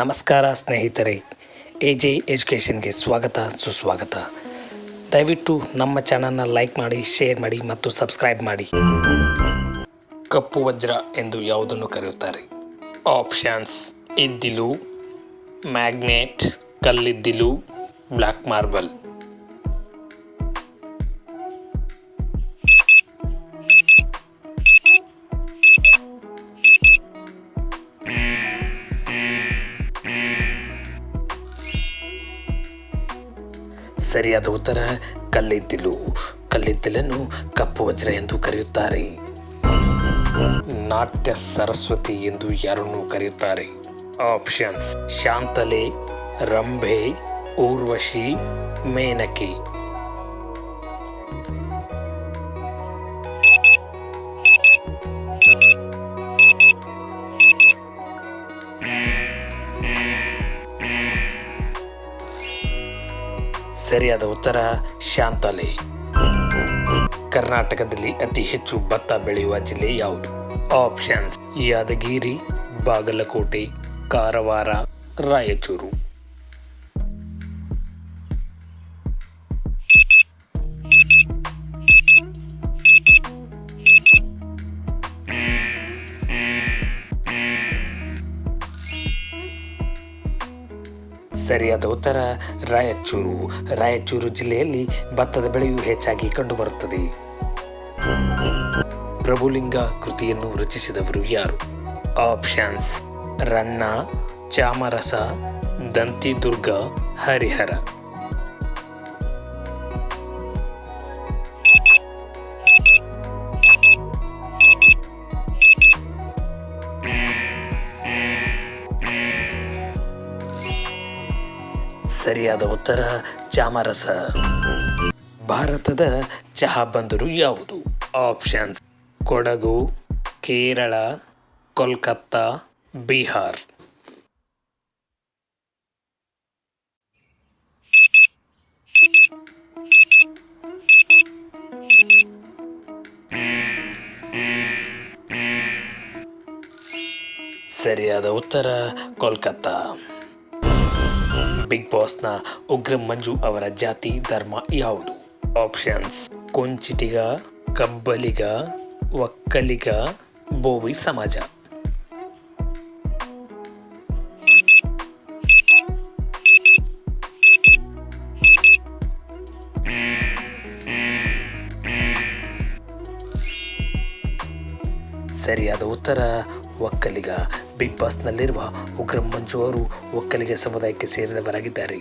ನಮಸ್ಕಾರ ಸ್ನೇಹಿತರೆ A J ಎಜುಕೇಷನ್ಗೆ ಸ್ವಾಗತ, ಸುಸ್ವಾಗತ. ದಯವಿಟ್ಟು ನಮ್ಮ ಚಾನಲ್ನ ಲೈಕ್ ಮಾಡಿ, ಶೇರ್ ಮಾಡಿ ಮತ್ತು ಸಬ್ಸ್ಕ್ರೈಬ್ ಮಾಡಿ. ಕಪ್ಪು ವಜ್ರ ಎಂದು ಯಾವುದನ್ನು ಕರೆಯುತ್ತಾರೆ? ಆಪ್ಷನ್ಸ್, ಇದ್ದಿಲು, ಮ್ಯಾಗ್ನೆಟ್, ಕಲ್ಲಿದ್ದಿಲು ಬ್ಲ್ಯಾಕ್ ಮಾರ್ಬಲ್. ಸರಿಯಾದ ಉತ್ತರ ಕಲ್ಲಿದ್ದಿಲು. ಕಲ್ಲಿದ್ದಿಲನ್ನು ಕಪ್ಪು ವಜ್ರ ಎಂದು ಕರೆಯುತ್ತಾರೆ. ನಾಟ್ಯ ಸರಸ್ವತಿ ಎಂದು ಯಾರನ್ನು ಕರೆಯುತ್ತಾರೆ? ಆಪ್ಷನ್ಸ್ ಶಾಂತಲೆ, ರಂಭೆ, ಊರ್ವಶಿ, ಮೇನಕೆ. ಸರಿಯಾದ ಉತ್ತರ ಶಾಂತಲೆ. ಕರ್ನಾಟಕದಲ್ಲಿ ಅತಿ ಹೆಚ್ಚು ಭತ್ತ ಬೆಳೆಯುವ ಜಿಲ್ಲೆ ಯಾವುದು? ಆಪ್ಷನ್ಸ್ ಯಾದಗಿರಿ, ಬಾಗಲಕೋಟೆ, ಕಾರವಾರ, ರಾಯಚೂರು. ಸರಿಯಾದ ಉತ್ತರ, ರಾಯಚೂರು. ರಾಯಚೂರು ಜಿಲ್ಲೆಯಲ್ಲಿ ಭತ್ತದ ಬೆಳೆಯು ಹೆಚ್ಚಾಗಿ ಕಂಡುಬರುತ್ತದೆ. ಪ್ರಭುಲಿಂಗ ಕೃತಿಯನ್ನು ರಚಿಸಿದವರು ಯಾರು? ಆಪ್ಷನ್ಸ್, ರನ್ನ, ಚಾಮರಸ, ದಂತಿದುರ್ಗ, ಹರಿಹರ. ಸರಿಯಾದ ಉತ್ತರ, ಚಾಮರಸ. ಭಾರತದ ಚಹಾ ಬಂದರು ಯಾವುದು? ಆಪ್ಷನ್ಸ್, ಕೊಡಗು, ಕೇರಳ, ಕೋಲ್ಕತ್ತಾ, ಬಿಹಾರ್. ಸರಿಯಾದ ಉತ್ತರ, ಕೋಲ್ಕತ್ತಾ. ಬಿಗ್ ಬಾಸ್ನ ಉಗ್ರ ಮಂಜು ಅವರ ಜಾತಿ, ಧರ್ಮ ಯಾವುದು? ಆಪ್ಷನ್ಸ್. ಕೊಂಚಿಟಿಗ, ಕಬ್ಬಲಿಗ, ಒಕ್ಕಲಿಗ, ಬೋವಿ ಸಮಾಜ. ಸರಿಯಾದ ಉತ್ತರ, ಒಕ್ಕಲಿಗ. ಬಿಗ್ ಬಾಸ್ನಲ್ಲಿರುವ ಉಗ್ರ ಮಂಜು ಅವರು ಒಕ್ಕಲಿಗ ಸಮುದಾಯಕ್ಕೆ ಸೇರಿದವರಾಗಿದ್ದಾರೆ.